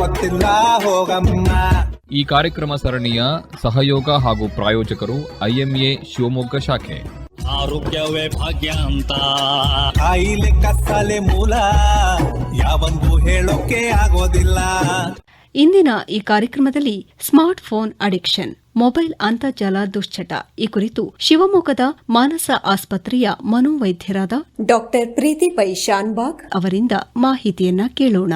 ಗೊತ್ತಿಲ್ಲ ಹೋಗಮ್ಮ. ಈ ಕಾರ್ಯಕ್ರಮ ಸರಣಿಯ ಸಹಯೋಗ ಹಾಗೂ ಪ್ರಾಯೋಜಕರು ಐಎಂಎ ಶಿವಮೊಗ್ಗ ಶಾಖೆ. ಆರೋಗ್ಯವೇ ಭಾಗ್ಯ ಅಂತ. ಕಾಯಿಲೆ ಕತ್ತಲೆ ಮೂಲ ಯಾವಂದು ಹೇಳೋಕೆ ಆಗೋದಿಲ್ಲ. ಇಂದಿನ ಈ ಕಾರ್ಯಕ್ರಮದಲ್ಲಿ ಸ್ಮಾರ್ಟ್ ಫೋನ್ ಅಡಿಕ್ಷನ್ ಮೊಬೈಲ್ ಅಂತರ್ಜಾಲ ದುಶ್ಚಟ ಈ ಕುರಿತು ಶಿವಮೊಗ್ಗದ ಮಾನಸ ಆಸ್ಪತ್ರೆಯ ಮನೋವೈದ್ಯರಾದ ಡಾಕ್ಟರ್ ಪ್ರೀತಿ ಪೈ ಶಾನ್ಬಾಗ್ ಅವರಿಂದ ಮಾಹಿತಿಯನ್ನ ಕೇಳೋಣ.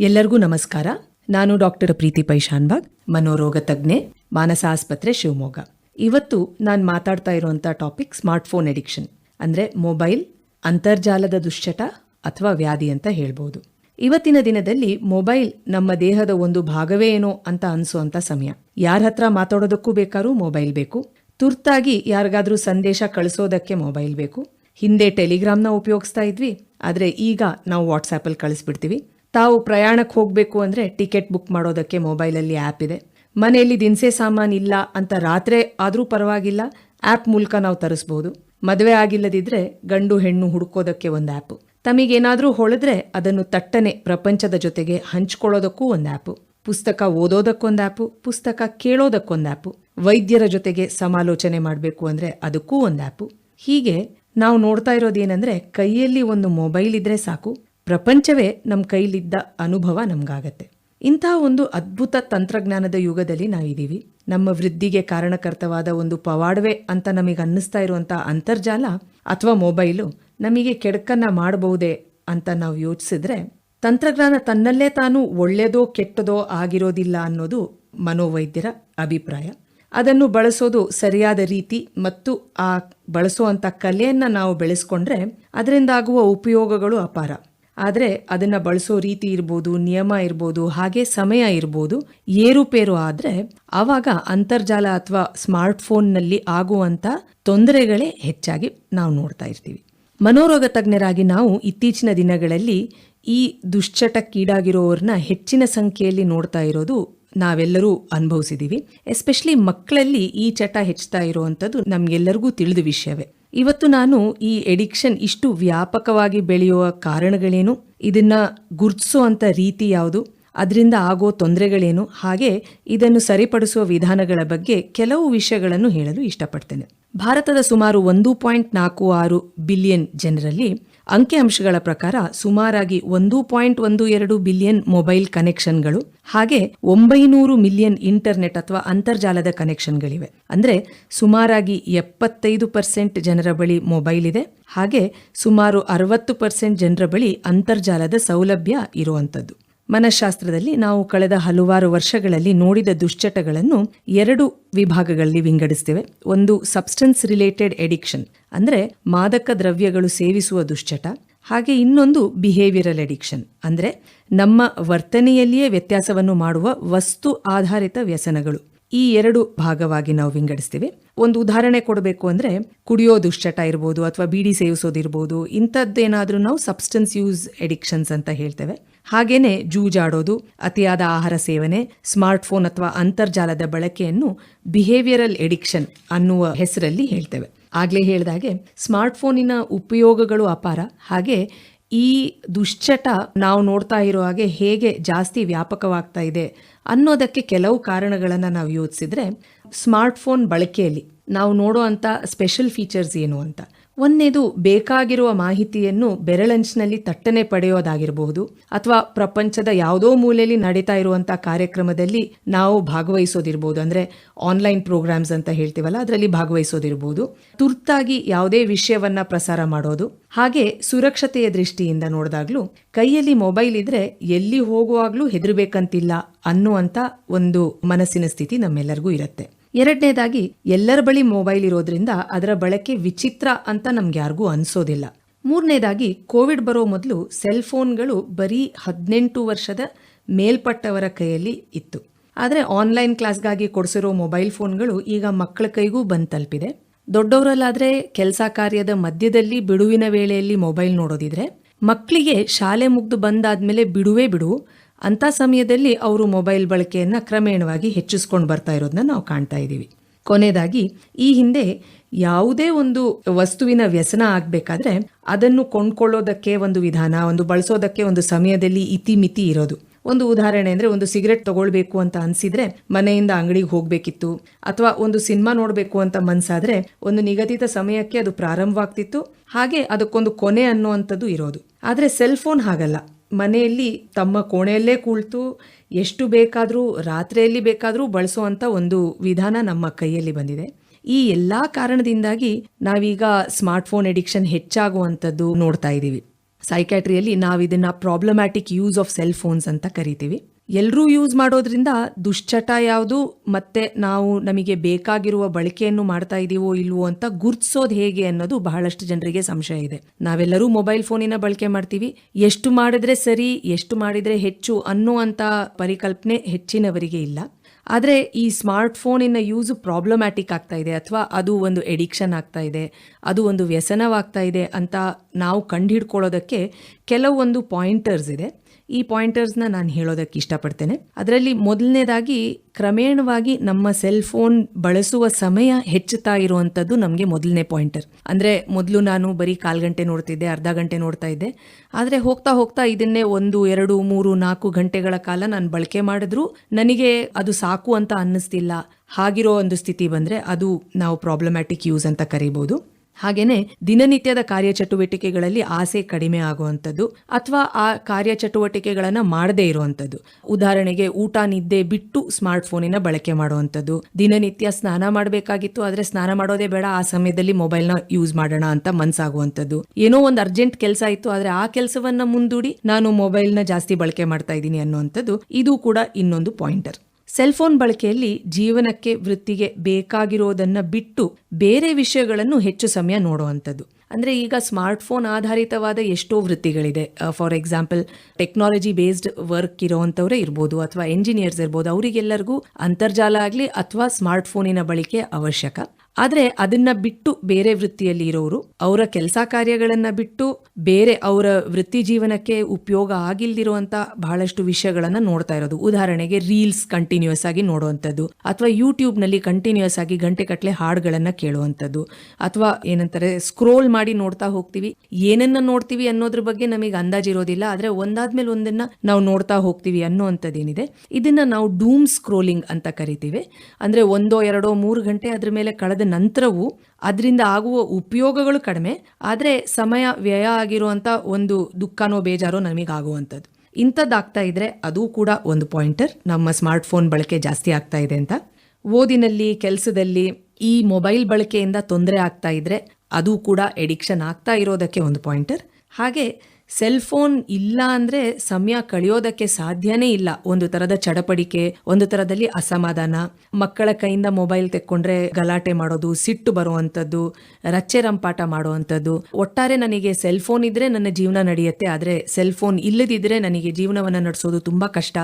ಎಲ್ಲರಿಗೂ ನಮಸ್ಕಾರ. ನಾನು ಡಾಕ್ಟರ್ ಪ್ರೀತಿ ಪೈಶಾನ್ಬಾಗ್ ಮನೋರೋಗ ತಜ್ಞೆ ಮಾನಸ ಆಸ್ಪತ್ರೆ ಶಿವಮೊಗ್ಗ. ಇವತ್ತು ನಾನು ಮಾತಾಡ್ತಾ ಇರುವಂಥ ಟಾಪಿಕ್ ಸ್ಮಾರ್ಟ್ಫೋನ್ ಎಡಿಕ್ಷನ್ ಅಂದ್ರೆ ಮೊಬೈಲ್, ಅಂತರ್ಜಾಲದ ದುಶ್ಚಟ ಅಥವಾ ವ್ಯಾಧಿ ಅಂತ ಹೇಳ್ಬೋದು. ಇವತ್ತಿನ ದಿನದಲ್ಲಿ ಮೊಬೈಲ್ ನಮ್ಮ ದೇಹದ ಒಂದು ಭಾಗವೇ ಏನೋ ಅಂತ ಅನಿಸುವಂಥ ಸಮಯ. ಯಾರ ಹತ್ರ ಮಾತಾಡೋದಕ್ಕೂ ಬೇಕಾದ್ರೂ ಮೊಬೈಲ್ ಬೇಕು. ತುರ್ತಾಗಿ ಯಾರಿಗಾದ್ರೂ ಸಂದೇಶ ಕಳಿಸೋದಕ್ಕೆ ಮೊಬೈಲ್ ಬೇಕು. ಹಿಂದೆ ಟೆಲಿಗ್ರಾಮ್ನ ಉಪಯೋಗಿಸ್ತಾ ಇದ್ವಿ. ಆದರೆ ಈಗ ನಾವು ವಾಟ್ಸಾಪಲ್ಲಿ ಕಳಿಸ್ಬಿಡ್ತೀವಿ. ತಾವು ಪ್ರಯಾಣಕ್ಕೆ ಹೋಗಬೇಕು ಅಂದರೆ ಟಿಕೆಟ್ ಬುಕ್ ಮಾಡೋದಕ್ಕೆ ಮೊಬೈಲಲ್ಲಿ ಆ್ಯಪ್ ಇದೆ. ಮನೆಯಲ್ಲಿ ದಿನಸೆ ಸಾಮಾನು ಇಲ್ಲ ಅಂತ ರಾತ್ರಿ ಆದರೂ ಪರವಾಗಿಲ್ಲ, ಆ್ಯಪ್ ಮೂಲಕ ನಾವು ತರಿಸ್ಬೋದು. ಮದುವೆ ಆಗಿಲ್ಲದಿದ್ದರೆ ಗಂಡು ಹೆಣ್ಣು ಹುಡುಕೋದಕ್ಕೆ ಒಂದು ಆ್ಯಪು. ತಮಗೇನಾದರೂ ಹೊಳೆದ್ರೆ ಅದನ್ನು ತಟ್ಟನೆ ಪ್ರಪಂಚದ ಜೊತೆಗೆ ಹಂಚ್ಕೊಳ್ಳೋದಕ್ಕೂ ಒಂದು ಆ್ಯಪು. ಪುಸ್ತಕ ಓದೋದಕ್ಕೊಂದು ಆ್ಯಪು, ಪುಸ್ತಕ ಕೇಳೋದಕ್ಕೊಂದು ಆ್ಯಪು. ವೈದ್ಯರ ಜೊತೆಗೆ ಸಮಾಲೋಚನೆ ಮಾಡಬೇಕು ಅಂದರೆ ಅದಕ್ಕೂ ಒಂದು ಆ್ಯಪು. ಹೀಗೆ ನಾವು ನೋಡ್ತಾ ಇರೋದೇನೆಂದರೆ ಕೈಯಲ್ಲಿ ಒಂದು ಮೊಬೈಲ್ ಇದ್ರೆ ಸಾಕು ಪ್ರಪಂಚವೇ ನಮ್ಮ ಕೈಲಿದ್ದ ಅನುಭವ ನಮಗಾಗತ್ತೆ. ಇಂತಹ ಒಂದು ಅದ್ಭುತ ತಂತ್ರಜ್ಞಾನದ ಯುಗದಲ್ಲಿ ನಾವಿದ್ದೀವಿ. ನಮ್ಮ ವೃದ್ಧಿಗೆ ಕಾರಣಕರ್ತವಾದ ಒಂದು ಪವಾಡವೇ ಅಂತ ನಮಗೆ ಅನ್ನಿಸ್ತಾ ಇರುವಂಥ ಅಂತರ್ಜಾಲ ಅಥವಾ ಮೊಬೈಲು ನಮಗೆ ಕೆಡಕನ್ನ ಮಾಡಬಹುದೇ ಅಂತ ನಾವು ಯೋಚಿಸಿದ್ರೆ ತಂತ್ರಜ್ಞಾನ ತನ್ನಲ್ಲೇ ತಾನು ಒಳ್ಳೆಯದೋ ಕೆಟ್ಟದೋ ಆಗಿರೋದಿಲ್ಲ ಅನ್ನೋದು ಮನೋವೈದ್ಯರ ಅಭಿಪ್ರಾಯ. ಅದನ್ನು ಬಳಸೋದು ಸರಿಯಾದ ರೀತಿ ಮತ್ತು ಆ ಬಳಸುವಂಥ ಕಲೆಯನ್ನು ನಾವು ಬೆಳೆಸ್ಕೊಂಡ್ರೆ ಅದರಿಂದ ಆಗುವ ಉಪಯೋಗಗಳು ಅಪಾರ. ಆದರೆ ಅದನ್ನು ಬಳಸೋ ರೀತಿ ಇರ್ಬೋದು, ನಿಯಮ ಇರ್ಬೋದು, ಹಾಗೆ ಸಮಯ ಇರ್ಬೋದು, ಏರುಪೇರು ಆದರೆ ಆವಾಗ ಅಂತರ್ಜಾಲ ಅಥವಾ ಸ್ಮಾರ್ಟ್ಫೋನ್ನಲ್ಲಿ ಆಗುವಂಥ ತೊಂದರೆಗಳೇ ಹೆಚ್ಚಾಗಿ ನಾವು ನೋಡ್ತಾ ಇರ್ತೀವಿ. ಮನೋರೋಗ ತಜ್ಞರಾಗಿ ನಾವು ಇತ್ತೀಚಿನ ದಿನಗಳಲ್ಲಿ ಈ ದುಶ್ಚಟಕ್ಕೀಡಾಗಿರೋರನ್ನ ಹೆಚ್ಚಿನ ಸಂಖ್ಯೆಯಲ್ಲಿ ನೋಡ್ತಾ ಇರೋದು ನಾವೆಲ್ಲರೂ ಅನುಭವಿಸಿದ್ದೀವಿ ಎಸ್ಪೆಷಲಿ ಮಕ್ಕಳಲ್ಲಿ ಈ ಚಟ ಹೆಚ್ಚುತ್ತಾ ಇರುವಂಥದ್ದು ನಮಗೆಲ್ಲರಿಗೂ ತಿಳಿದ ವಿಷಯವೇ. ಇವತ್ತು ನಾನು ಈ ಎಡಿಕ್ಷನ್ ಇಷ್ಟು ವ್ಯಾಪಕವಾಗಿ ಬೆಳೆಯುವ ಕಾರಣಗಳೇನು? ಇದನ್ನ ಗುರುತಿಸುವಂಥ ರೀತಿ ಯಾವುದು? ಅದರಿಂದ ಆಗೋ ತೊಂದರೆಗಳೇನು? ಹಾಗೆ ಇದನ್ನು ಸರಿಪಡಿಸುವ ವಿಧಾನಗಳ ಬಗ್ಗೆ ಕೆಲವು ವಿಷಯಗಳನ್ನು ಹೇಳಲು ಇಷ್ಟಪಡ್ತೇನೆ. ಭಾರತದ ಸುಮಾರು ಒಂದು ಪಾಯಿಂಟ್ ನಾಲ್ಕು ಆರು ಬಿಲಿಯನ್ ಜನರಲ್ಲಿ ಅಂಕಿಅಂಶಗಳ ಪ್ರಕಾರ ಸುಮಾರಾಗಿ ಒಂದು ಪಾಯಿಂಟ್ ಒಂದು ಎರಡು ಬಿಲಿಯನ್ ಮೊಬೈಲ್ ಕನೆಕ್ಷನ್ಗಳು, ಹಾಗೆ ಒಂಬೈನೂರು ಮಿಲಿಯನ್ ಇಂಟರ್ನೆಟ್ ಅಥವಾ ಅಂತರ್ಜಾಲದ ಕನೆಕ್ಷನ್ಗಳಿವೆ. ಅಂದರೆ ಸುಮಾರಾಗಿ ಎಪ್ಪತ್ತೈದು ಪರ್ಸೆಂಟ್ ಜನರ ಬಳಿ ಮೊಬೈಲ್ ಇದೆ, ಹಾಗೆ ಸುಮಾರು ಅರವತ್ತು ಪರ್ಸೆಂಟ್ ಜನರ ಬಳಿ ಅಂತರ್ಜಾಲದ ಸೌಲಭ್ಯ ಇರುವಂಥದ್ದು. ಮನಃಶಾಸ್ತ್ರದಲ್ಲಿ ನಾವು ಕಳೆದ ಹಲವಾರು ವರ್ಷಗಳಲ್ಲಿ ನೋಡಿದ ದುಶ್ಚಟಗಳನ್ನು ಎರಡು ವಿಭಾಗಗಳಲ್ಲಿ ವಿಂಗಡಿಸ್ತೇವೆ. ಒಂದು ಸಬ್ಸ್ಟೆನ್ಸ್ ರಿಲೇಟೆಡ್ ಎಡಿಕ್ಷನ್ ಅಂದ್ರೆ ಮಾದಕ ದ್ರವ್ಯಗಳು ಸೇವಿಸುವ ದುಶ್ಚಟ. ಹಾಗೆ ಇನ್ನೊಂದು ಬಿಹೇವಿಯರಲ್ ಎಡಿಕ್ಷನ್ ಅಂದ್ರೆ ನಮ್ಮ ವರ್ತನೆಯಲ್ಲಿಯೇ ವ್ಯತ್ಯಾಸವನ್ನು ಮಾಡುವ ವಸ್ತು ಆಧಾರಿತ ವ್ಯಸನಗಳು. ಈ ಎರಡು ಭಾಗವಾಗಿ ನಾವು ವಿಂಗಡಿಸ್ತೀವಿ. ಒಂದು ಉದಾಹರಣೆ ಕೊಡಬೇಕು ಅಂದ್ರೆ ಕುಡಿಯೋ ದುಶ್ಚಟ ಇರ್ಬೋದು ಅಥವಾ ಬೀಡಿ ಸೇವಿಸೋದಿರ್ಬೋದು ಇಂಥದ್ದೇನಾದರೂ ನಾವು ಸಬ್ಸ್ಟೆನ್ಸ್ ಯೂಸ್ ಎಡಿಕ್ಷನ್ಸ್ ಅಂತ ಹೇಳ್ತೇವೆ. ಹಾಗೇನೆ ಜೂಜಾಡೋದು, ಅತಿಯಾದ ಆಹಾರ ಸೇವನೆ ಸ್ಮಾರ್ಟ್ಫೋನ್ ಅಥವಾ ಅಂತರ್ಜಾಲದ ಬಳಕೆಯನ್ನು ಬಿಹೇವಿಯರಲ್ ಎಡಿಕ್ಷನ್ ಅನ್ನುವ ಹೆಸರಲ್ಲಿ ಹೇಳ್ತೇವೆ. ಆಗ್ಲೇ ಹೇಳಿದಾಗೆ ಸ್ಮಾರ್ಟ್ಫೋನಿನ ಉಪಯೋಗಗಳು ಅಪಾರ. ಹಾಗೆ ಈ ದುಶ್ಚಟ ನಾವು ನೋಡ್ತಾ ಇರೋ ಹಾಗೆ ಹೇಗೆ ಜಾಸ್ತಿ ವ್ಯಾಪಕವಾಗ್ತಾ ಇದೆ ಅನ್ನೋದಕ್ಕೆ ಕೆಲವು ಕಾರಣಗಳನ್ನು ನಾವು ಯೋಚಿಸಿದ್ರೆ ಸ್ಮಾರ್ಟ್ಫೋನ್ ಬಳಕೆಯಲ್ಲಿ ನಾವು ನೋಡುವಂಥ ಸ್ಪೆಷಲ್ ಫೀಚರ್ಸ್ ಏನು ಅಂತ. ಒಂದನೇದು ಬೇಕಾಗಿರುವ ಮಾಹಿತಿಯನ್ನು ಬೆರಳಂಚಿನಲ್ಲಿ ತಟ್ಟನೆ ಪಡೆಯೋದಾಗಿರಬಹುದು, ಅಥವಾ ಪ್ರಪಂಚದ ಯಾವುದೋ ಮೂಲೆಯಲ್ಲಿ ನಡೀತಾ ಇರುವಂಥ ಕಾರ್ಯಕ್ರಮದಲ್ಲಿ ನಾವು ಭಾಗವಹಿಸೋದಿರ್ಬೋದು. ಅಂದರೆ ಆನ್ಲೈನ್ ಪ್ರೋಗ್ರಾಮ್ಸ್ ಅಂತ ಹೇಳ್ತೀವಲ್ಲ, ಅದರಲ್ಲಿ ಭಾಗವಹಿಸೋದಿರ್ಬೋದು. ತುರ್ತಾಗಿ ಯಾವುದೇ ವಿಷಯವನ್ನ ಪ್ರಸಾರ ಮಾಡೋದು. ಹಾಗೆ ಸುರಕ್ಷತೆಯ ದೃಷ್ಟಿಯಿಂದ ನೋಡಿದಾಗಲೂ, ಕೈಯಲ್ಲಿ ಮೊಬೈಲ್ ಇದ್ರೆ ಎಲ್ಲಿ ಹೋಗುವಾಗ್ಲೂ ಹೆದರ್ಬೇಕಂತಿಲ್ಲ ಅನ್ನುವಂಥ ಒಂದು ಮನಸ್ಸಿನ ಸ್ಥಿತಿ ನಮ್ಮೆಲ್ಲರಿಗೂ ಇರುತ್ತೆ. ಎರಡನೇದಾಗಿ ಎಲ್ಲರ ಬಳಿ ಮೊಬೈಲ್ ಇರೋದ್ರಿಂದ ಅದರ ಬಳಕೆ ವಿಚಿತ್ರ ಅಂತ ನಮ್ಗೆ ಯಾರಿಗೂ ಅನ್ಸೋದಿಲ್ಲ. ಮೂರನೇದಾಗಿ ಕೋವಿಡ್ ಬರೋ ಮೊದಲು ಸೆಲ್ ಫೋನ್ಗಳು ಬರೀ ಹದಿನೆಂಟು ವರ್ಷದ ಮೇಲ್ಪಟ್ಟವರ ಕೈಯಲ್ಲಿ ಇತ್ತು. ಆದರೆ ಆನ್ಲೈನ್ ಕ್ಲಾಸ್ಗಾಗಿ ಕೊಡಿಸಿರೋ ಮೊಬೈಲ್ ಫೋನ್ಗಳು ಈಗ ಮಕ್ಕಳ ಕೈಗೂ ಬಂದು ತಲುಪಿದೆ ದೊಡ್ಡವರಲ್ಲಾದರೆ ಕೆಲಸ ಕಾರ್ಯದ ಮಧ್ಯದಲ್ಲಿ ಬಿಡುವಿನ ವೇಳೆಯಲ್ಲಿ ಮೊಬೈಲ್ ನೋಡೋದಿದ್ರೆ ಮಕ್ಕಳಿಗೆ ಶಾಲೆ ಮುಗ್ದು ಬಂದಾದ್ಮೇಲೆ ಬಿಡುವೇ ಬಿಡು ಅಂಥ ಸಮಯದಲ್ಲಿ ಅವರು ಮೊಬೈಲ್ ಬಳಕೆಯನ್ನು ಕ್ರಮೇಣವಾಗಿ ಹೆಚ್ಚಿಸ್ಕೊಂಡು ಬರ್ತಾ ಇರೋದನ್ನ ನಾವು ಕಾಣ್ತಾ ಇದ್ದೀವಿ. ಕೊನೆಯದಾಗಿ ಈ ಹಿಂದೆ ಯಾವುದೇ ಒಂದು ವಸ್ತುವಿನ ವ್ಯಸನ ಆಗಬೇಕಾದ್ರೆ ಅದನ್ನು ಕೊಂಡ್ಕೊಳ್ಳೋದಕ್ಕೆ ಒಂದು ವಿಧಾನ, ಒಂದು ಬಳಸೋದಕ್ಕೆ ಒಂದು ಸಮಯದಲ್ಲಿ ಇತಿಮಿತಿ ಇರೋದು. ಒಂದು ಉದಾಹರಣೆ ಅಂದರೆ ಒಂದು ಸಿಗರೆಟ್ ತಗೊಳ್ಬೇಕು ಅಂತ ಅನಿಸಿದ್ರೆ ಮನೆಯಿಂದ ಅಂಗಡಿಗೆ ಹೋಗಬೇಕಿತ್ತು, ಅಥವಾ ಒಂದು ಸಿನಿಮಾ ನೋಡಬೇಕು ಅಂತ ಮನಸ್ಸಾದರೆ ಒಂದು ನಿಗದಿತ ಸಮಯಕ್ಕೆ ಅದು ಪ್ರಾರಂಭವಾಗ್ತಿತ್ತು, ಹಾಗೆ ಅದಕ್ಕೊಂದು ಕೊನೆ ಅನ್ನುವಂಥದ್ದು ಇರೋದು. ಆದರೆ ಸೆಲ್ ಫೋನ್ ಹಾಗಲ್ಲ. ಮನೆಯಲ್ಲಿ ತಮ್ಮ ಕೋಣೆಯಲ್ಲೇ ಕುಳಿತು, ಎಷ್ಟು ಬೇಕಾದರೂ ರಾತ್ರಿಯಲ್ಲಿ ಬೇಕಾದರೂ ಬಳಸುವಂಥ ಒಂದು ವಿಧಾನ ನಮ್ಮ ಕೈಯಲ್ಲಿ ಬಂದಿದೆ. ಈ ಎಲ್ಲ ಕಾರಣದಿಂದಾಗಿ ನಾವೀಗ ಸ್ಮಾರ್ಟ್ಫೋನ್ ಎಡಿಕ್ಷನ್ ಹೆಚ್ಚಾಗುವಂಥದ್ದು ನೋಡ್ತಾ ಇದ್ದೀವಿ ಸೈಕ್ಯಾಟ್ರಿಯಲ್ಲಿ ನಾವು ಇದನ್ನು problematic use of cell phones ಅಂತ ಕರಿತೀವಿ. ಎಲ್ಲರೂ ಯೂಸ್ ಮಾಡೋದ್ರಿಂದ ದುಶ್ಚಟ ಯಾವುದು, ಮತ್ತೆ ನಾವು ನಮಗೆ ಬೇಕಾಗಿರುವ ಬಳಕೆಯನ್ನು ಮಾಡ್ತಾ ಇದೀವೋ ಇಲ್ವೋ ಅಂತ ಗುರ್ತಿಸೋದು ಹೇಗೆ ಅನ್ನೋದು ಬಹಳಷ್ಟು ಜನರಿಗೆ ಸಂಶಯ ಇದೆ. ನಾವೆಲ್ಲರೂ ಮೊಬೈಲ್ ಫೋನಿನ ಬಳಕೆ ಮಾಡ್ತೀವಿ. ಎಷ್ಟು ಮಾಡಿದ್ರೆ ಸರಿ, ಎಷ್ಟು ಮಾಡಿದ್ರೆ ಹೆಚ್ಚು ಅನ್ನುವಂಥ ಪರಿಕಲ್ಪನೆ ಹೆಚ್ಚಿನವರಿಗೆ ಇಲ್ಲ. ಆದರೆ ಈ ಸ್ಮಾರ್ಟ್ ಫೋನಿನ ಯೂಸು ಪ್ರಾಬ್ಲಮ್ಯಾಟಿಕ್ ಆಗ್ತಾ ಇದೆ, ಅಥವಾ ಅದು ಒಂದು ಎಡಿಕ್ಷನ್ ಆಗ್ತಾ ಇದೆ, ಅದು ಒಂದು ವ್ಯಸನವಾಗ್ತಾ ಇದೆ ಅಂತ ನಾವು ಕಂಡುಹಿಡ್ಕೊಳ್ಳೋದಕ್ಕೆ ಕೆಲವೊಂದು ಪಾಯಿಂಟರ್ಸ್ ಇದೆ. ಈ ಪಾಯಿಂಟರ್ಸ್ನ ನಾನು ಹೇಳೋದಕ್ಕೆ ಇಷ್ಟಪಡ್ತೇನೆ. ಅದರಲ್ಲಿ ಮೊದಲನೇದಾಗಿ ಕ್ರಮೇಣವಾಗಿ ನಮ್ಮ ಸೆಲ್ ಫೋನ್ ಬಳಸುವ ಸಮಯ ಹೆಚ್ಚುತ್ತಾ ಇರುವಂಥದ್ದು ನಮಗೆ ಮೊದಲನೇ ಪಾಯಿಂಟರ್. ಅಂದರೆ ಮೊದಲು ನಾನು ಬರೀ ಕಾಲು ಗಂಟೆ ನೋಡ್ತಿದ್ದೆ, ಅರ್ಧ ಗಂಟೆ ನೋಡ್ತಾ ಇದ್ದೆ. ಆದರೆ ಹೋಗ್ತಾ ಹೋಗ್ತಾ ಇದನ್ನೇ ಒಂದು, ಎರಡು, ಮೂರು, ನಾಲ್ಕು ಗಂಟೆಗಳ ಕಾಲ ನಾನು ಬಳಕೆ ಮಾಡಿದ್ರೂ ನನಗೆ ಅದು ಸಾಕು ಅಂತ ಅನ್ನಿಸ್ತಿಲ್ಲ. ಹಾಗಿರೋ ಒಂದು ಸ್ಥಿತಿ ಬಂದರೆ ಅದು ನಾವು ಪ್ರಾಬ್ಲಮ್ಯಾಟಿಕ್ ಯೂಸ್ ಅಂತ ಕರಿಬೋದು. ಹಾಗೇನೆ ದಿನನಿತ್ಯದ ಕಾರ್ಯಚಟುವಟಿಕೆಗಳಲ್ಲಿ ಆಸೆ ಕಡಿಮೆ ಆಗುವಂಥದ್ದು ಅಥವಾ ಆ ಕಾರ್ಯಚಟುವಟಿಕೆಗಳನ್ನು ಮಾಡದೇ ಇರುವಂಥದ್ದು. ಉದಾಹರಣೆಗೆ ಊಟ, ನಿದ್ದೆ ಬಿಟ್ಟು ಸ್ಮಾರ್ಟ್ ಫೋನಿನ ಬಳಕೆ ಮಾಡುವಂಥದ್ದು. ದಿನನಿತ್ಯ ಸ್ನಾನ ಮಾಡಬೇಕಾಗಿತ್ತು ಆದರೆ ಸ್ನಾನ ಮಾಡೋದೇ ಬೇಡ, ಆ ಸಮಯದಲ್ಲಿ ಮೊಬೈಲ್ನ ಯೂಸ್ ಮಾಡೋಣ ಅಂತ ಮನ್ಸಾಗುವಂಥದ್ದು ಏನೋ ಒಂದು ಅರ್ಜೆಂಟ್ ಕೆಲಸ ಇತ್ತು ಆದರೆ ಆ ಕೆಲಸವನ್ನ ಮುಂದೂಡಿ ನಾನು ಮೊಬೈಲ್ನ ಜಾಸ್ತಿ ಬಳಕೆ ಮಾಡ್ತಾ ಇದ್ದೀನಿ ಅನ್ನುವಂಥದ್ದು. ಇದು ಕೂಡ ಇನ್ನೊಂದು ಪಾಯಿಂಟರ್. ಸೆಲ್ ಫೋನ್ ಬಳಕೆಯಲ್ಲಿ ಜೀವನಕ್ಕೆ ವೃತ್ತಿಗೆ ಬೇಕಾಗಿರೋದನ್ನು ಬಿಟ್ಟು ಬೇರೆ ವಿಷಯಗಳನ್ನು ಹೆಚ್ಚು ಸಮಯ ನೋಡುವಂಥದ್ದು. ಅಂದರೆ ಈಗ ಸ್ಮಾರ್ಟ್ ಫೋನ್ ಆಧಾರಿತವಾದ ಎಷ್ಟೋ ವೃತ್ತಿಗಳಿದೆ. For example technology based work ಇರೋವಂಥವರೇ ಇರ್ಬೋದು ಅಥವಾ ಎಂಜಿನಿಯರ್ಸ್ ಇರ್ಬೋದು, ಅವರಿಗೆಲ್ಲರಿಗೂ ಅಂತರ್ಜಾಲ ಆಗಲಿ ಅಥವಾ ಸ್ಮಾರ್ಟ್ ಫೋನಿನ ಬಳಕೆ ಅವಶ್ಯಕ. ಆದರೆ ಅದನ್ನ ಬಿಟ್ಟು ಬೇರೆ ವೃತ್ತಿಯಲ್ಲಿ ಇರೋರು, ಅವರ ಕೆಲಸ ಕಾರ್ಯಗಳನ್ನ ಬಿಟ್ಟು ಬೇರೆ ಅವರ ವೃತ್ತಿ ಜೀವನಕ್ಕೆ ಉಪಯೋಗ ಆಗಿಲ್ದಿರುವಂತ ಬಹಳಷ್ಟು ವಿಷಯಗಳನ್ನ ನೋಡ್ತಾ ಇರೋದು. ಉದಾಹರಣೆಗೆ ರೀಲ್ಸ್ ಕಂಟಿನ್ಯೂಸ್ ಆಗಿ ನೋಡುವಂಥದ್ದು, ಅಥವಾ ಯೂಟ್ಯೂಬ್ನಲ್ಲಿ ಕಂಟಿನ್ಯೂಸ್ ಆಗಿ ಗಂಟೆ ಕಟ್ಲೆ ಹಾಡುಗಳನ್ನ ಕೇಳುವಂಥದ್ದು, ಅಥವಾ ಏನಂತಾರೆ ಸ್ಕ್ರೋಲ್ ಮಾಡಿ ನೋಡ್ತಾ ಹೋಗ್ತೀವಿ. ಏನನ್ನ ನೋಡ್ತೀವಿ ಅನ್ನೋದ್ರ ಬಗ್ಗೆ ನಮಗೆ ಅಂದಾಜಿರೋದಿಲ್ಲ ಆದ್ರೆ ಒಂದಾದ್ಮೇಲೆ ಒಂದನ್ನ ನಾವು ನೋಡ್ತಾ ಹೋಗ್ತೀವಿ ಅನ್ನೋವಂಥದ್ದೇನಿದೆ. ಇದನ್ನ ನಾವು ಡೂಮ್ ಸ್ಕ್ರೋಲಿಂಗ್ ಅಂತ ಕರಿತೀವಿ. ಅಂದ್ರೆ ಒಂದೋ, ಎರಡೋ, ಮೂರು ಗಂಟೆ ಅದ್ರ ಮೇಲೆ ಕಳೆದ ನಂತರವೂ ಅದರಿಂದ ಆಗುವ ಉಪಯೋಗಗಳು ಕಡಿಮೆ, ಆದರೆ ಸಮಯ ವ್ಯಯ ಆಗಿರುವಂಥ ಒಂದು ದುಃಖನೋ ಬೇಜಾರೋ ನಮಗಾಗುವಂಥದ್ದು. ಇಂಥದ್ದಾಗ್ತಾ ಇದ್ರೆ ಅದು ಕೂಡ ಒಂದು ಪಾಯಿಂಟರ್. ನಮ್ಮ ಸ್ಮಾರ್ಟ್ ಫೋನ್ ಬಳಕೆ ಜಾಸ್ತಿ ಆಗ್ತಾ ಇದೆ ಅಂತ. ಓದಿನಲ್ಲಿ, ಕೆಲಸದಲ್ಲಿ ಈ ಮೊಬೈಲ್ ಬಳಕೆಯಿಂದ ತೊಂದರೆ ಆಗ್ತಾ ಇದ್ರೆ ಅದು ಕೂಡ ಎಡಿಕ್ಷನ್ ಆಗ್ತಾ ಇರೋದಕ್ಕೆ ಒಂದು ಪಾಯಿಂಟರ್. ಹಾಗೆ ಸೆಲ್ ಫೋನ್ ಇಲ್ಲ ಅಂದ್ರೆ ಸಮಯ ಕಳೆಯೋದಕ್ಕೆ ಸಾಧ್ಯನೇ ಇಲ್ಲ. ಒಂದು ತರದ ಚಡಪಡಿಕೆ, ಒಂದು ತರದಲ್ಲಿ ಅಸಮಾಧಾನ. ಮಕ್ಕಳ ಕೈಯಿಂದ ಮೊಬೈಲ್ ತೆಕ್ಕೊಂಡ್ರೆ ಗಲಾಟೆ ಮಾಡೋದು, ಸಿಟ್ಟು ಬರುವಂಥದ್ದು ರಚ್ಚೆ ರಂಪಾಟ ಮಾಡುವಂಥದ್ದು. ಒಟ್ಟಾರೆ ನನಗೆ ಸೆಲ್ ಫೋನ್ ಇದ್ರೆ ನನ್ನ ಜೀವನ ನಡೆಯುತ್ತೆ. ಆದರೆ ಸೆಲ್ ಫೋನ್ ಇಲ್ಲದಿದ್ರೆ ನನಗೆ ಜೀವನವನ್ನು ನಡೆಸೋದು ತುಂಬಾ ಕಷ್ಟ,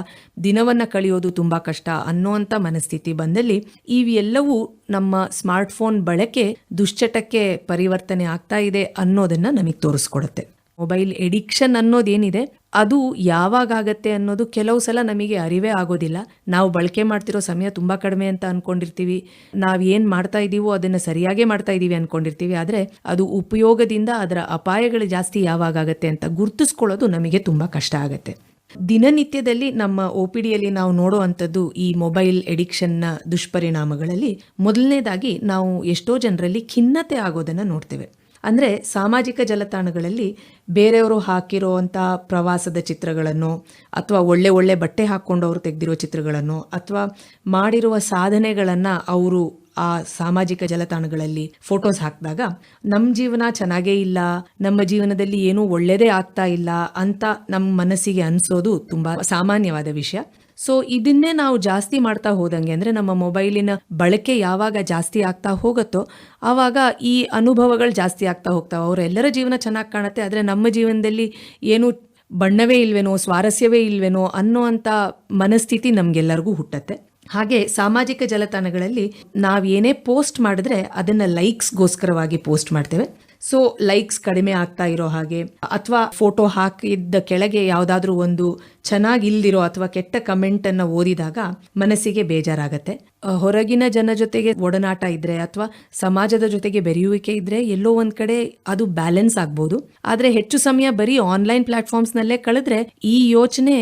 ದಿನವನ್ನ ಕಳೆಯೋದು ತುಂಬಾ ಕಷ್ಟ ಅನ್ನೋವಂಥ ಮನಸ್ಥಿತಿ ಬಂದಲ್ಲಿ ಇವೆಲ್ಲವೂ ನಮ್ಮ ಸ್ಮಾರ್ಟ್ ಫೋನ್ ಬಳಕೆ ದುಶ್ಚಟಕ್ಕೆ ಪರಿವರ್ತನೆ ಆಗ್ತಾ ಇದೆ ಅನ್ನೋದನ್ನ ನಮಗೆ ತೋರಿಸ್ಕೊಡುತ್ತೆ. ಮೊಬೈಲ್ ಎಡಿಕ್ಷನ್ ಅನ್ನೋದೇನಿದೆ, ಅದು ಯಾವಾಗ ಆಗತ್ತೆ ಅನ್ನೋದು ಕೆಲವು ಸಲ ನಮಗೆ ಅರಿವೇ ಆಗೋದಿಲ್ಲ. ನಾವು ಬಳಕೆ ಮಾಡ್ತಿರೋ ಸಮಯ ತುಂಬ ಕಡಿಮೆ ಅಂತ ಅನ್ಕೊಂಡಿರ್ತೀವಿ. ನಾವು ಏನು ಮಾಡ್ತಾ ಇದೀವೋ ಅದನ್ನ ಸರಿಯಾಗೇ ಮಾಡ್ತಾ ಇದ್ದೀವಿ ಅನ್ಕೊಂಡಿರ್ತೀವಿ. ಆದ್ರೆ ಅದು ಉಪಯೋಗದಿಂದ ಅದರ ಅಪಾಯಗಳು ಜಾಸ್ತಿ ಯಾವಾಗ ಆಗತ್ತೆ ಅಂತ ಗುರ್ತಿಸ್ಕೊಳ್ಳೋದು ನಮಗೆ ತುಂಬಾ ಕಷ್ಟ ಆಗುತ್ತೆ. ದಿನನಿತ್ಯದಲ್ಲಿ ನಮ್ಮ ಒ ಪಿ ಡಿಯಲ್ಲಿ ನಾವು ನೋಡುವಂಥದ್ದು ಈ ಮೊಬೈಲ್ ಎಡಿಕ್ಷನ್ನ ದುಷ್ಪರಿಣಾಮಗಳಲ್ಲಿ ಮೊದಲನೇದಾಗಿ ನಾವು ಎಷ್ಟೋ ಜನರಲ್ಲಿ ಖಿನ್ನತೆ ಆಗೋದನ್ನು ನೋಡ್ತೇವೆ. ಅಂದರೆ ಸಾಮಾಜಿಕ ಜಾಲತಾಣಗಳಲ್ಲಿ ಬೇರೆಯವರು ಹಾಕಿರೋವಂಥ ಪ್ರವಾಸದ ಚಿತ್ರಗಳನ್ನು ಅಥವಾ ಒಳ್ಳೆ ಒಳ್ಳೆ ಬಟ್ಟೆ ಹಾಕ್ಕೊಂಡು ಅವರು ತೆಗೆದಿರೋ ಚಿತ್ರಗಳನ್ನು ಅಥವಾ ಮಾಡಿರುವ ಸಾಧನೆಗಳನ್ನು ಅವರು ಆ ಸಾಮಾಜಿಕ ಜಾಲತಾಣಗಳಲ್ಲಿ ಫೋಟೋಸ್ ಹಾಕಿದಾಗ ನಮ್ಮ ಜೀವನ ಚೆನ್ನಾಗೇ ಇಲ್ಲ, ನಮ್ಮ ಜೀವನದಲ್ಲಿ ಏನೂ ಒಳ್ಳೆಯದೇ ಆಗ್ತಾ ಇಲ್ಲ ಅಂತ ನಮ್ಮ ಮನಸ್ಸಿಗೆ ಅನಿಸೋದು ತುಂಬ ಸಾಮಾನ್ಯವಾದ ವಿಷಯ. ಸೊ ಇದನ್ನೇ ನಾವು ಜಾಸ್ತಿ ಮಾಡ್ತಾ ಹೋದಂಗೆ ಅಂದರೆ ನಮ್ಮ ಮೊಬೈಲಿನ ಬಳಕೆ ಯಾವಾಗ ಜಾಸ್ತಿ ಆಗ್ತಾ ಹೋಗುತ್ತೋ, ಆವಾಗ ಈ ಅನುಭವಗಳು ಜಾಸ್ತಿ ಆಗ್ತಾ ಹೋಗ್ತಾವೆ. ಅವರೆಲ್ಲರ ಜೀವನ ಚೆನ್ನಾಗಿ ಕಾಣುತ್ತೆ, ಆದರೆ ನಮ್ಮ ಜೀವನದಲ್ಲಿ ಏನು ಬಣ್ಣವೇ ಇಲ್ವೇನೋ, ಸ್ವಾರಸ್ಯವೇ ಇಲ್ವೇನೋ ಅನ್ನೋ ಅಂತ ಮನಸ್ಥಿತಿ ನಮ್ಗೆಲ್ಲರಿಗೂ ಹುಟ್ಟತ್ತೆ. ಹಾಗೆ ಸಾಮಾಜಿಕ ಜಾಲತಾಣಗಳಲ್ಲಿ ನಾವೇನೇ ಪೋಸ್ಟ್ ಮಾಡಿದ್ರೆ ಅದನ್ನ ಲೈಕ್ಸ್ಗೋಸ್ಕರವಾಗಿ ಪೋಸ್ಟ್ ಮಾಡ್ತೇವೆ. ಸೊ ಲೈಕ್ಸ್ ಕಡಿಮೆ ಆಗ್ತಾ ಇರೋ ಹಾಗೆ, ಅಥವಾ ಫೋಟೋ ಹಾಕಿದ್ದ ಕೆಳಗೆ ಯಾವುದಾದ್ರೂ ಒಂದು ಚೆನ್ನಾಗಿಲ್ದಿರೋ ಅಥವಾ ಕೆಟ್ಟ ಕಮೆಂಟ್ ಅನ್ನ ಓದಿದಾಗ ಮನಸ್ಸಿಗೆ ಬೇಜಾರಾಗತ್ತೆ. ಹೊರಗಿನ ಜನ ಜೊತೆಗೆ ಒಡನಾಟ ಇದ್ರೆ ಅಥವಾ ಸಮಾಜದ ಜೊತೆಗೆ ಬೆರೆಯುವಿಕೆ ಇದ್ರೆ ಎಲ್ಲೋ ಒಂದ್ ಕಡೆ ಅದು ಬ್ಯಾಲೆನ್ಸ್ ಆಗ್ಬೋದು. ಆದ್ರೆ ಹೆಚ್ಚು ಸಮಯ ಬರೀ ಆನ್ಲೈನ್ ಪ್ಲಾಟ್ಫಾರ್ಮ್ಸ್ ನಲ್ಲೇ ಕಳೆದ್ರೆ ಈ ಯೋಚನೆ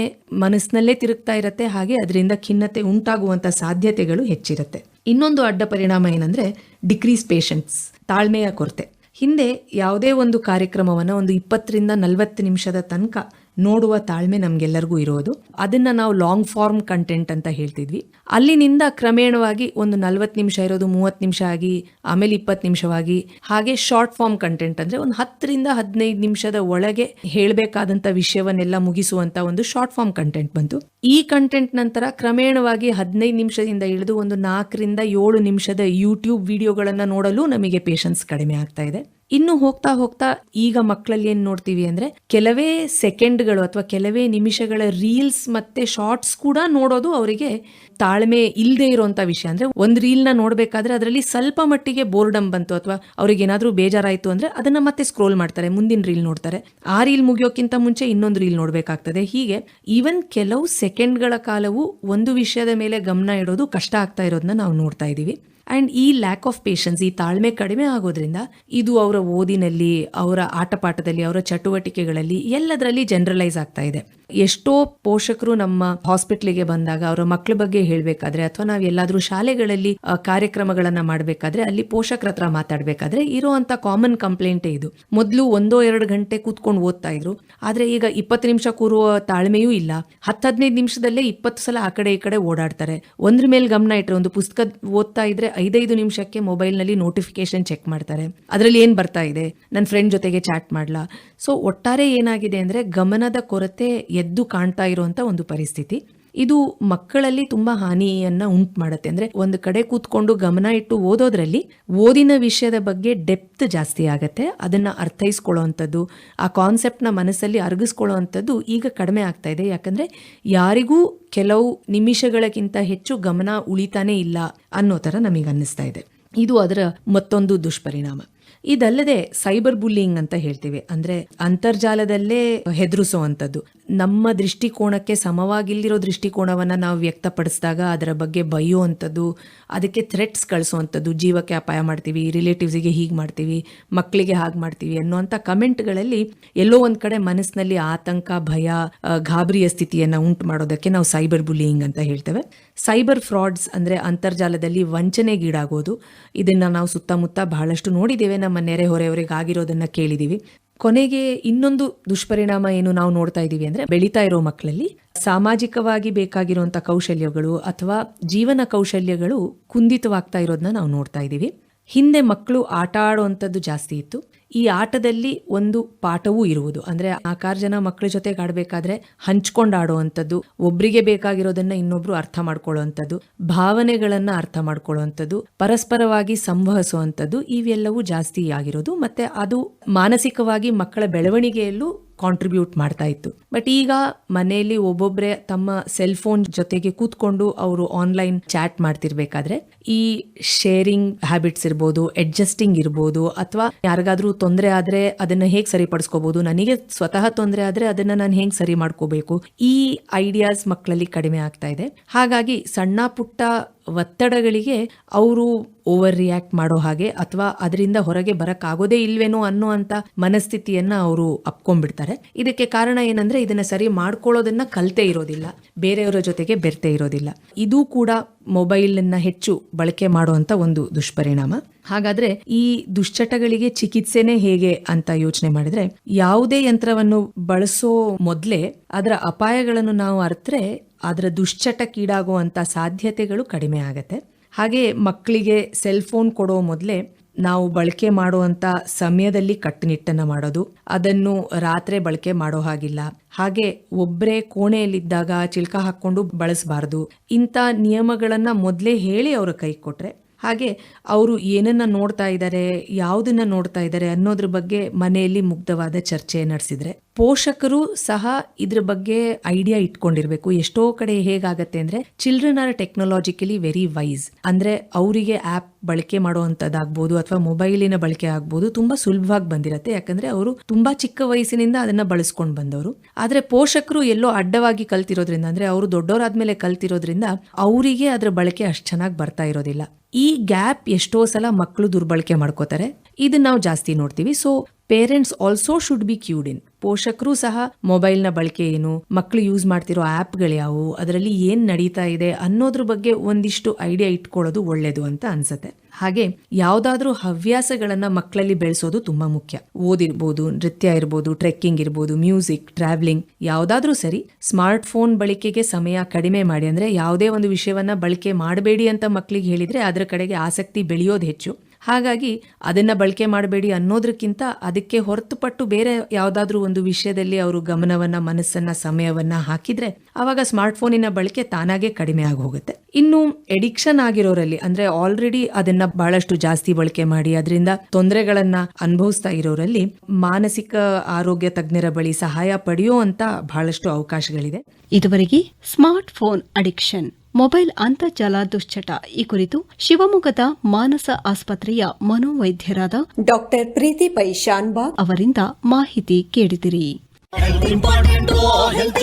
ಮನಸ್ಸಿನಲ್ಲೇ ತಿರುಗ್ತಾ ಇರತ್ತೆ, ಹಾಗೆ ಅದರಿಂದ ಖಿನ್ನತೆ ಉಂಟಾಗುವಂತ ಸಾಧ್ಯತೆಗಳು ಹೆಚ್ಚಿರುತ್ತೆ. ಇನ್ನೊಂದು ಅಡ್ಡ ಪರಿಣಾಮ ಏನಂದ್ರೆ ಡಿಕ್ರೀಸ್ ಪೇಷನ್ಸ್ ತಾಳ್ಮೆಯ ಕೊರತೆ. ಹಿಂದೆ ಯಾವುದೇ ಒಂದು ಕಾರ್ಯಕ್ರಮವನ್ನು ಒಂದು ಇಪ್ಪತ್ತರಿಂದ ನಲವತ್ತು ನಿಮಿಷದ ತನಕ ನೋಡುವ ತಾಳ್ಮೆ ನಮ್ಗೆಲ್ಲರಿಗೂ ಇರೋದು. ಅದನ್ನ ನಾವು ಲಾಂಗ್ ಫಾರ್ಮ್ ಕಂಟೆಂಟ್ ಅಂತ ಹೇಳ್ತಿದ್ವಿ. ಅಲ್ಲಿನಿಂದ ಕ್ರಮೇಣವಾಗಿ ಒಂದು ನಲ್ವತ್ತು ನಿಮಿಷ ಇರೋದು, ಮೂವತ್ತು ನಿಮಿಷ ಆಗಿ, ಆಮೇಲೆ ಇಪ್ಪತ್ತು ನಿಮಿಷವಾಗಿ, ಹಾಗೆ ಶಾರ್ಟ್ ಫಾರ್ಮ್ ಕಂಟೆಂಟ್ ಅಂದ್ರೆ ಒಂದು ಹತ್ತರಿಂದ ಹದಿನೈದು ನಿಮಿಷದ ಒಳಗೆ ಹೇಳಬೇಕಾದಂತ ವಿಷಯವನ್ನೆಲ್ಲ ಮುಗಿಸುವಂತ ಒಂದು ಶಾರ್ಟ್ ಫಾರ್ಮ್ ಕಂಟೆಂಟ್ ಬಂತು. ಈ ಕಂಟೆಂಟ್ ನಂತರ ಕ್ರಮೇಣವಾಗಿ ಹದಿನೈದು ನಿಮಿಷದಿಂದ ಇಳಿದು ಒಂದು ನಾಲ್ಕರಿಂದ ಏಳು ನಿಮಿಷದ ಯೂಟ್ಯೂಬ್ ವಿಡಿಯೋಗಳನ್ನ ನೋಡಲು ನಮಗೆ ಪೇಷನ್ಸ್ ಕಡಿಮೆ ಆಗ್ತಾ ಇದೆ. ಇನ್ನು ಹೋಗ್ತಾ ಹೋಗ್ತಾ ಈಗ ಮಕ್ಕಳಲ್ಲಿ ಏನ್ ನೋಡ್ತೀವಿ ಅಂದ್ರೆ ಕೆಲವೇ ಸೆಕೆಂಡ್ಗಳು ಅಥವಾ ಕೆಲವೇ ನಿಮಿಷಗಳ ರೀಲ್ಸ್ ಮತ್ತೆ ಶಾರ್ಟ್ಸ್ ಕೂಡ ನೋಡೋದು ಅವರಿಗೆ ತಾಳ್ಮೆ ಇಲ್ಲದೆ ಇರುವಂತ ವಿಷಯ. ಅಂದ್ರೆ ಒಂದ್ ರೀಲ್ನ ನೋಡ್ಬೇಕಾದ್ರೆ ಅದರಲ್ಲಿ ಸ್ವಲ್ಪ ಮಟ್ಟಿಗೆ ಬೋರ್ಡಮ್ ಬಂತು ಅಥವಾ ಅವ್ರಿಗೆ ಏನಾದ್ರೂ ಬೇಜಾರಾಯ್ತು ಅಂದ್ರೆ ಅದನ್ನ ಮತ್ತೆ ಸ್ಕ್ರೋಲ್ ಮಾಡ್ತಾರೆ, ಮುಂದಿನ ರೀಲ್ ನೋಡ್ತಾರೆ. ಆ ರೀಲ್ ಮುಗಿಯೋಕ್ಕಿಂತ ಮುಂಚೆ ಇನ್ನೊಂದು ರೀಲ್ ನೋಡ್ಬೇಕಾಗ್ತದೆ. ಹೀಗೆ ಈವನ್ ಕೆಲವು ಸೆಕೆಂಡ್ಗಳ ಕಾಲವು ಒಂದು ವಿಷಯದ ಮೇಲೆ ಗಮನ ಇಡೋದು ಕಷ್ಟ ಆಗ್ತಾ ಇರೋದನ್ನ ನಾವು ನೋಡ್ತಾ ಇದೀವಿ. ಅಂಡ್ ಈ ಲ್ಯಾಕ್ ಆಫ್ ಪೇಷನ್ಸ್ ಈ ತಾಳ್ಮೆ ಕಡಿಮೆ ಆಗೋದ್ರಿಂದ ಇದು ಅವರ ಓದಿನಲ್ಲಿ, ಅವರ ಆಟಪಾಠದಲ್ಲಿ, ಅವರ ಚಟುವಟಿಕೆಗಳಲ್ಲಿ ಎಲ್ಲದರಲ್ಲಿ ಜನರಲೈಸ್ ಆಗ್ತಾ ಇದೆ. ಎಷ್ಟೋ ಪೋಷಕರು ನಮ್ಮ ಹಾಸ್ಪಿಟ್ಲಿಗೆ ಬಂದಾಗ ಅವರ ಮಕ್ಕಳ ಬಗ್ಗೆ ಹೇಳಬೇಕಾದ್ರೆ ಅಥವಾ ನಾವು ಎಲ್ಲಾದ್ರೂ ಶಾಲೆಗಳಲ್ಲಿ ಕಾರ್ಯಕ್ರಮಗಳನ್ನ ಮಾಡಬೇಕಾದ್ರೆ ಅಲ್ಲಿ ಪೋಷಕರ ಹತ್ರ ಮಾತಾಡ್ಬೇಕಾದ್ರೆ ಇರೋಂತ ಕಾಮನ್ ಕಂಪ್ಲೇಂಟ್ ಇದು. ಮೊದಲು ಒಂದೋ ಎರಡು ಗಂಟೆ ಕೂತ್ಕೊಂಡು ಓದ್ತಾ ಇದ್ರು. ಆದ್ರೆ ಈಗ ಇಪ್ಪತ್ತು ನಿಮಿಷ ಕೂರುವ ತಾಳ್ಮೆಯೂ ಇಲ್ಲ. ಹತ್ತು ಹದಿನೈದು ನಿಮಿಷದಲ್ಲೇ ಇಪ್ಪತ್ತು ಸಲ ಆ ಕಡೆ ಈ ಕಡೆ ಓಡಾಡ್ತಾರೆ. ಒಂದ್ರ ಮೇಲೆ ಗಮನ ಇಟ್ಟರೆ ಒಂದು ಪುಸ್ತಕ ಓದ್ತಾ ಇದ್ರೆ ಐದೈದು ನಿಮಿಷಕ್ಕೆ ಮೊಬೈಲ್ನಲ್ಲಿ ನೋಟಿಫಿಕೇಶನ್ ಚೆಕ್ ಮಾಡ್ತಾರೆ. ಅದರಲ್ಲಿ ಏನ್ ಬರ್ತಾ ಇದೆ? ನನ್ನ ಫ್ರೆಂಡ್ ಜೊತೆಗೆ ಚಾಟ್ ಮಾಡ್ಲಾ? ಸೊ ಒಟ್ಟಾರೆ ಏನಾಗಿದೆ ಅಂದರೆ ಗಮನದ ಕೊರತೆ ಎದ್ದು ಕಾಣ್ತಾ ಇರುವಂಥ ಒಂದು ಪರಿಸ್ಥಿತಿ. ಇದು ಮಕ್ಕಳಲ್ಲಿ ತುಂಬಾ ಹಾನಿಯನ್ನ ಉಂಟು ಮಾಡುತ್ತೆ. ಅಂದ್ರೆ ಒಂದು ಕಡೆ ಕೂತ್ಕೊಂಡು ಗಮನ ಇಟ್ಟು ಓದೋದ್ರಲ್ಲಿ ಓದಿನ ವಿಷಯದ ಬಗ್ಗೆ ಡೆಪ್ತ್ ಜಾಸ್ತಿ ಆಗತ್ತೆ. ಅದನ್ನ ಅರ್ಥೈಸ್ಕೊಳ್ಳೋವಂಥದ್ದು, ಆ ಕಾನ್ಸೆಪ್ಟ್ನ ಮನಸ್ಸಲ್ಲಿ ಅರಗಿಸ್ಕೊಳ್ಳೋವಂಥದ್ದು ಈಗ ಕಡಿಮೆ ಆಗ್ತಾ ಇದೆ. ಯಾಕಂದ್ರೆ ಯಾರಿಗೂ ಕೆಲವು ನಿಮಿಷಗಳಕ್ಕಿಂತ ಹೆಚ್ಚು ಗಮನ ಉಳಿತಾನೇ ಇಲ್ಲ ಅನ್ನೋ ಥರ ನಮಗೆ ಅನ್ನಿಸ್ತಾ ಇದೆ. ಇದು ಅದರ ಮತ್ತೊಂದು ದುಷ್ಪರಿಣಾಮ. ಇದಲ್ಲದೆ ಸೈಬರ್ ಬುಲ್ಲಿಂಗ್ ಅಂತ ಹೇಳ್ತೀವಿ. ಅಂದ್ರೆ ಅಂತರ್ಜಾಲದಲ್ಲೇ ಹೆದರಿಸುವಂಥದ್ದು. ನಮ್ಮ ದೃಷ್ಟಿಕೋನಕ್ಕೆ ಸಮವಾಗಿಲ್ಲಿರೋ ದೃಷ್ಟಿಕೋನವನ್ನ ನಾವು ವ್ಯಕ್ತಪಡಿಸಿದಾಗ ಅದರ ಬಗ್ಗೆ ಬೈಯುವಂಥದ್ದು ಅದಕ್ಕೆ ಥ್ರೆಟ್ಸ್ ಕಳಿಸುವಂಥದ್ದು. ಜೀವಕ್ಕೆ ಅಪಾಯ ಮಾಡ್ತೀವಿ ರಿಲೇಟಿವ್ಸಿಗೆ ಹೀಗೆ ಮಾಡ್ತೀವಿ ಮಕ್ಕಳಿಗೆ ಹಾಗೆ ಮಾಡ್ತೀವಿ ಅನ್ನುವಂಥ ಕಮೆಂಟ್ಗಳಲ್ಲಿ ಎಲ್ಲೋ ಒಂದು ಕಡೆ ಮನಸ್ಸಿನಲ್ಲಿ ಆತಂಕ, ಭಯ ಗಾಬರಿಯ ಸ್ಥಿತಿಯನ್ನ ಉಂಟು ಮಾಡೋದಕ್ಕೆ ನಾವು ಸೈಬರ್ ಬುಲ್ಲಿಂಗ್ ಅಂತ ಹೇಳ್ತೇವೆ. ಸೈಬರ್ ಫ್ರಾಡ್ಸ್ ಅಂದ್ರೆ ಅಂತರ್ಜಾಲದಲ್ಲಿ ವಂಚನೆಗೀಡಾಗೋದು. ಇದನ್ನ ನಾವು ಸುತ್ತಮುತ್ತ ಬಹಳಷ್ಟು ನೋಡಿದ್ದೇವೆ. ನೆರೆಹೊರೆಯವರಿಗೆ ಆಗಿರೋದನ್ನ ಕೇಳಿದೀವಿ. ಕೊನೆಗೆ ಇನ್ನೊಂದು ದುಷ್ಪರಿಣಾಮ ಏನು ನಾವು ನೋಡ್ತಾ ಇದ್ದೀವಿ ಅಂದ್ರೆ ಬೆಳೀತಾ ಇರೋ ಮಕ್ಕಳಲ್ಲಿ ಸಾಮಾಜಿಕವಾಗಿ ಬೇಕಾಗಿರುವಂತಹ ಕೌಶಲ್ಯಗಳು ಅಥವಾ ಜೀವನ ಕೌಶಲ್ಯಗಳು ಕುಂದಿತವಾಗ್ತಾ ಇರೋದನ್ನ ನಾವು ನೋಡ್ತಾ ಇದ್ದೀವಿ ಹಿಂದೆ ಮಕ್ಕಳು ಆಟ ಆಡುವಂಥದ್ದು ಜಾಸ್ತಿ ಇತ್ತು. ಈ ಆಟದಲ್ಲಿ ಒಂದು ಪಾಠವೂ ಇರುವುದು. ಅಂದ್ರೆ ನಾಲ್ಕಾರು ಜನ ಮಕ್ಕಳ ಜೊತೆಗೆ ಆಡಬೇಕಾದ್ರೆ ಹಂಚ್ಕೊಂಡು ಆಡುವಂಥದ್ದು ಒಬ್ರಿಗೆ ಬೇಕಾಗಿರೋದನ್ನ ಇನ್ನೊಬ್ರು ಅರ್ಥ ಮಾಡ್ಕೊಳ್ಳುವಂಥದ್ದು, ಭಾವನೆಗಳನ್ನ ಅರ್ಥ ಮಾಡ್ಕೊಳ್ಳುವಂಥದ್ದು, ಪರಸ್ಪರವಾಗಿ ಸಂವಹಿಸುವಂಥದ್ದು, ಇವೆಲ್ಲವೂ ಜಾಸ್ತಿ ಆಗಿರೋದು. ಮತ್ತೆ ಅದು ಮಾನಸಿಕವಾಗಿ ಮಕ್ಕಳ ಬೆಳವಣಿಗೆಯಲ್ಲೂ ಕಾಂಟ್ರಿಬ್ಯೂಟ್ ಮಾಡ್ತಾ ಇತ್ತು. ಬಟ್ ಈಗ ಮನೆಯಲ್ಲಿ ಒಬ್ಬೊಬ್ರೆ ತಮ್ಮ ಸೆಲ್ ಫೋನ್ ಜೊತೆಗೆ ಕೂತ್ಕೊಂಡು ಅವರು ಆನ್ಲೈನ್ ಚಾಟ್ ಮಾಡ್ತಿರ್ಬೇಕಾದ್ರೆ ಈ ಶೇರಿಂಗ್ ಹ್ಯಾಬಿಟ್ಸ್ ಇರ್ಬೋದು ಅಡ್ಜಸ್ಟಿಂಗ್ ಇರ್ಬೋದು, ಅಥವಾ ಯಾರಿಗಾದ್ರೂ ತೊಂದರೆ ಆದ್ರೆ ಅದನ್ನ ಹೇಗೆ ಸರಿಪಡಿಸ್ಕೋಬಹುದು ನನಗೆ ಸ್ವತಃ ತೊಂದರೆ ಆದ್ರೆ ಅದನ್ನ ನಾನು ಹೇಗೆ ಸರಿ ಮಾಡ್ಕೋಬೇಕು, ಈ ಐಡಿಯಾಸ್ ಮಕ್ಕಳಲ್ಲಿ ಕಡಿಮೆ ಆಗ್ತಾ ಇದೆ. ಹಾಗಾಗಿ ಸಣ್ಣ ಪುಟ್ಟ ಒತ್ತಡಗಳಿಗೆ ಅವರು ಓವರ್ ರಿಯಾಕ್ಟ್ ಮಾಡೋ ಹಾಗೆ ಅಥವಾ ಅದರಿಂದ ಹೊರಗೆ ಬರಕ್ಕಾಗೋದೇ ಇಲ್ವೇನೋ ಅನ್ನೋ ಅಂತ ಮನಸ್ಥಿತಿಯನ್ನ ಅವರು ಅಪ್ಕೊಂಡ್ಬಿಡ್ತಾರೆ. ಇದಕ್ಕೆ ಕಾರಣ ಏನಂದ್ರೆ ಇದನ್ನ ಸರಿ ಮಾಡ್ಕೊಳ್ಳೋದನ್ನ ಕಲ್ತೇ ಇರೋದಿಲ್ಲ. ಬೇರೆಯವರ ಜೊತೆಗೆ ಬೆರ್ತೆ ಇರೋದಿಲ್ಲ. ಇದು ಕೂಡ ಮೊಬೈಲ್ ಅನ್ನ ಹೆಚ್ಚು ಬಳಕೆ ಮಾಡುವಂತ ಒಂದು ದುಷ್ಪರಿಣಾಮ. ಹಾಗಾದ್ರೆ ಈ ದುಶ್ಚಟಗಳಿಗೆ ಚಿಕಿತ್ಸೆನೇ ಹೇಗೆ ಅಂತ ಯೋಚನೆ ಮಾಡಿದ್ರೆ, ಯಾವುದೇ ಯಂತ್ರವನ್ನು ಬಳಸೋ ಮೊದಲೇ ಅದರ ಅಪಾಯಗಳನ್ನು ನಾವು ಅರ್ಥರೆ ಅದರ ದುಶ್ಚಟಕ್ಕೀಡಾಗುವಂಥ ಸಾಧ್ಯತೆಗಳು ಕಡಿಮೆ ಆಗತ್ತೆ. ಹಾಗೆ ಮಕ್ಕಳಿಗೆ ಸೆಲ್ ಫೋನ್ ಕೊಡೋ ಮೊದಲೇ ನಾವು ಬಳಕೆ ಮಾಡುವಂಥ ಸಮಯದಲ್ಲಿ ಕಟ್ಟುನಿಟ್ಟನ್ನು ಮಾಡೋದು, ಅದನ್ನು ರಾತ್ರಿ ಬಳಕೆ ಮಾಡೋ ಹಾಗಿಲ್ಲ. ಹಾಗೆ ಒಬ್ಬರೇ ಕೋಣೆಯಲ್ಲಿದ್ದಾಗ ಚಿಲ್ಕ ಹಾಕ್ಕೊಂಡು ಬಳಸಬಾರ್ದು. ಇಂಥ ನಿಯಮಗಳನ್ನು ಮೊದಲೇ ಹೇಳಿ ಅವರ ಕೈ ಕೊಟ್ಟರೆ ಹಾಗೆ ಅವರು ಏನನ್ನ ನೋಡ್ತಾ ಇದ್ದಾರೆ ಯಾವುದನ್ನ ನೋಡ್ತಾ ಇದ್ದಾರೆ ಅನ್ನೋದ್ರ ಬಗ್ಗೆ ಮನೆಯಲ್ಲಿ ಮುಗ್ಧವಾದ ಚರ್ಚೆ ನಡೆಸಿದ್ರೆ ಪೋಷಕರು ಸಹ ಇದ್ರ ಬಗ್ಗೆ ಐಡಿಯಾ ಇಟ್ಕೊಂಡಿರ್ಬೇಕು. ಎಷ್ಟೋ ಕಡೆ ಹೇಗಾಗತ್ತೆ ಅಂದ್ರೆ children are technologically very wise ಅಂದ್ರೆ, ಅವರಿಗೆ ಆಪ್ ಬಳಕೆ ಮಾಡುವಂತದ್ದಾಗ್ಬೋದು ಅಥವಾ ಮೊಬೈಲಿನ ಬಳಕೆ ಆಗ್ಬೋದು ತುಂಬಾ ಸುಲಭವಾಗಿ ಬಂದಿರತ್ತೆ. ಯಾಕಂದ್ರೆ, ಅವರು ತುಂಬಾ ಚಿಕ್ಕ ವಯಸ್ಸಿನಿಂದ ಅದನ್ನ ಬಳಸ್ಕೊಂಡು ಬಂದವರು. ಆದ್ರೆ, ಪೋಷಕರು ಎಲ್ಲೋ ಅಡ್ಡವಾಗಿ ಕಲ್ತಿರೋದ್ರಿಂದ, ಅಂದ್ರೆ ಅವರು ದೊಡ್ಡವರಾದ್ಮೇಲೆ ಕಲ್ತಿರೋದ್ರಿಂದ, ಅವರಿಗೆ ಅದ್ರ ಬಳಕೆ ಅಷ್ಟು ಚೆನ್ನಾಗಿ ಬರ್ತಾ ಇರೋದಿಲ್ಲ. ಈ ಗ್ಯಾಪ್ ಎಷ್ಟೋ ಸಲ ಮಕ್ಕಳು ದುರ್ಬಳಕೆ ಮಾಡ್ಕೋತಾರೆ. ಇದನ್ನ ನಾವು ಜಾಸ್ತಿ ನೋಡ್ತೀವಿ. So parents also should be cued in ಪೋಷಕರು ಸಹ ಮೊಬೈಲ್ನ ಬಳಕೆ ಏನು ಮಕ್ಕಳು ಯೂಸ್ ಮಾಡ್ತಿರೋ ಆ್ಯಪ್ಗಳು ಯಾವುವು, ಅದರಲ್ಲಿ ಏನು ನಡೀತಾ ಇದೆ ಅನ್ನೋದ್ರ ಬಗ್ಗೆ ಒಂದಿಷ್ಟು ಐಡಿಯಾ ಇಟ್ಕೊಳ್ಳೋದು ಒಳ್ಳೇದು ಅಂತ ಅನ್ಸುತ್ತೆ. ಹಾಗೆ ಯಾವುದಾದ್ರೂ ಹವ್ಯಾಸಗಳನ್ನ ಮಕ್ಕಳಲ್ಲಿ ಬೆಳೆಸೋದು ತುಂಬಾ ಮುಖ್ಯ. ಓದಿರ್ಬೋದು, ನೃತ್ಯ ಇರ್ಬೋದು ಟ್ರೆಕ್ಕಿಂಗ್ ಇರ್ಬೋದು ಮ್ಯೂಸಿಕ್ ಟ್ರಾವೆಲಿಂಗ್ ಯಾವುದಾದ್ರೂ ಸರಿ ಸ್ಮಾರ್ಟ್ ಫೋನ್ ಬಳಕೆಗೆ ಸಮಯ ಕಡಿಮೆ ಮಾಡಿ, ಅಂದ್ರೆ ಯಾವುದೇ ಒಂದು ವಿಷಯವನ್ನ ಬಳಕೆ ಮಾಡಬೇಡಿ ಅಂತ ಮಕ್ಕಳಿಗೆ ಹೇಳಿದ್ರೆ ಅದರ ಕಡೆಗೆ ಆಸಕ್ತಿ ಬೆಳೆಯೋದು ಹೆಚ್ಚು. ಹಾಗಾಗಿ ಅದನ್ನು ಬಳಕೆ ಮಾಡಬೇಡಿ ಅನ್ನೋದಕ್ಕಿಂತ ಅದಕ್ಕೆ ಹೊರತುಪಟ್ಟು ಬೇರೆ ಯಾವುದಾದ್ರೂ ಒಂದು ವಿಷಯದಲ್ಲಿ ಅವರು ಗಮನವನ್ನು, ಮನಸ್ಸನ್ನು, ಸಮಯವನ್ನು ಹಾಕಿದರೆ ಆವಾಗ ಸ್ಮಾರ್ಟ್ಫೋನಿನ ಬಳಕೆ ತಾನಾಗೆ ಕಡಿಮೆ ಆಗಿ ಹೋಗುತ್ತೆ ಇನ್ನು ಎಡಿಕ್ಷನ್ ಆಗಿರೋರಲ್ಲಿ, ಅಂದರೆ ಆಲ್ರೆಡಿ ಅದನ್ನು ಬಹಳಷ್ಟು ಜಾಸ್ತಿ ಬಳಕೆ ಮಾಡಿ, ಅದರಿಂದ ತೊಂದರೆಗಳನ್ನು ಅನುಭವಿಸ್ತಾ ಇರೋರಲ್ಲಿ ಮಾನಸಿಕ ಆರೋಗ್ಯ ತಜ್ಞರ ಬಳಿ ಸಹಾಯ ಪಡೆಯೋ ಅಂತ ಬಹಳಷ್ಟು ಅವಕಾಶಗಳಿದೆ. ಇದುವರೆಗೆ ಸ್ಮಾರ್ಟ್ ಫೋನ್ ಅಡಿಕ್ಷನ್ ಮೊಬೈಲ್ ಅಂತರ್ಜಾಲ ದುಶ್ಚಟ. ಈ ಕುರಿತು ಶಿವಮೊಗ್ಗದ ಮಾನಸ ಆಸ್ಪತ್ರೆಯ ಮನೋವೈದ್ಯರಾದ ಡಾಕ್ಟರ್ ಪ್ರೀತಿ ಪೈ ಶಾನ್ಬಾಗ್ ಅವರಿಂದ ಮಾಹಿತಿ ಕೇಳಿದಿರಿ. ಹೆಲ್ತ್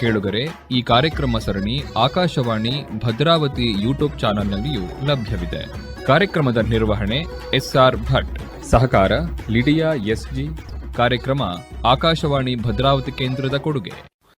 ಕೇಳುಗರೆ, ಈ ಕಾರ್ಯಕ್ರಮ ಸರಣಿ ಆಕಾಶವಾಣಿ ಭದ್ರಾವತಿ ಯೂಟ್ಯೂಬ್ ಚಾನೆಲ್ನಲ್ಲಿಯೂ ಲಭ್ಯವಿದೆ. ಕಾರ್ಯಕ್ರಮದ ನಿರ್ವಹಣೆ ಎಸ್ಆರ್ ಭಟ್. ಸಹಕಾರ, ಲಿಡಿಯಾ ಎಸ್ಜಿ. ಕಾರ್ಯಕ್ರಮ ಆಕಾಶವಾಣಿ ಭದ್ರಾವತಿ ಕೇಂದ್ರದ ಕೊಡುಗೆ.